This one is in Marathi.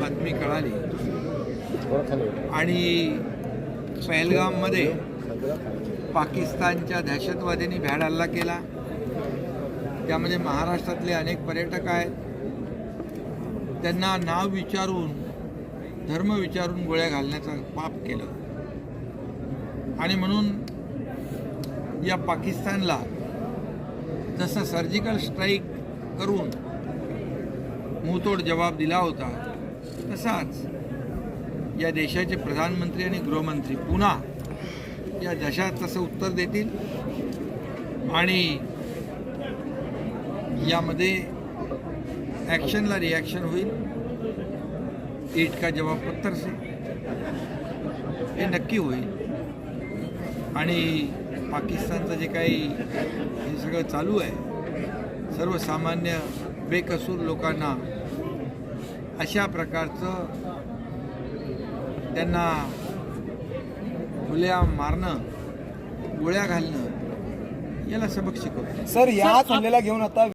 बातमी कळाली. आणि पहलगाममध्ये पाकिस्तानच्या दहशतवाद्यांनी भ्याड हल्ला केला. त्यामध्ये महाराष्ट्रातले अनेक पर्यटक आहेत. त्यांना नाव विचारून धर्म विचारून गोळ्या घालण्याचं पाप केलं. आणि म्हणून या पाकिस्तानला जसं सर्जिकल स्ट्राईक करून मुंहतोड जबाब दिला होता तसाच या देशाचे प्रधानमंत्री आणि गृहमंत्री पुन्हा या जशात तसं उत्तर देतील. आणि यामध्ये ॲक्शनला रिॲक्शन होईल. ईट का जवाब पत्तर से. हे नक्की होईल. आणि पाकिस्तानचं जे काही हे सगळं चालू आहे सर्वसामान्य बेकसूर लोकांना अशा प्रकारचं त्यांना खुल्या मारणं गोळ्या घालणं याला सबक शिकवतो सर या हल्ल्याला घेऊन आता